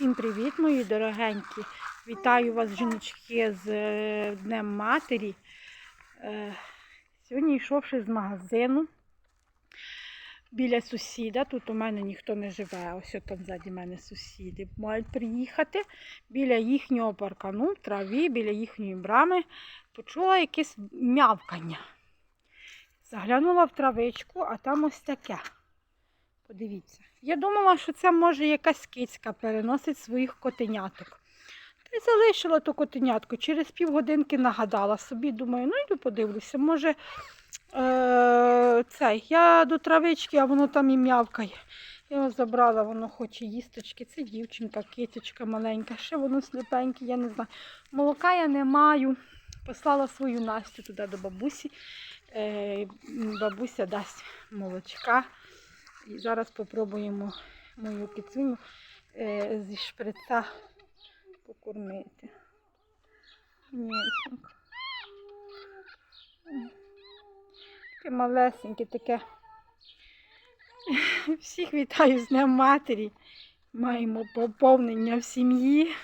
Всім привіт, мої дорогенькі. Вітаю вас, жіночки, з е, Днем Матері. Е, Сьогодні, йшовши з магазину біля сусіда, тут у мене ніхто не живе, ось там ззаді мене сусіди мають приїхати. Біля їхнього паркану, в траві, біля їхньої брами, почула якесь м'явкання. Заглянула в травичку, а там ось таке. Подивіться. Я думала, що це може якась кицька переносить своїх котеняток. Та й залишила ту котенятку. Через півгодинки нагадала собі, думаю, ну йду подивлюся, може е- цей. Я до травички, а воно там і м'явкає. Я його забрала, воно хоче їсточки. Це дівчинка, киточка маленька, ще воно сліпеньке, я не знаю. Молока я не маю. Послала свою Настю туди до бабусі. Е, бабуся дасть молочка. І зараз спробуємо мою кицюню е, зі шприца покормити. Місенько. Таке малесеньке, таке. Всіх вітаю з Днем Матері. Маємо поповнення в сім'ї.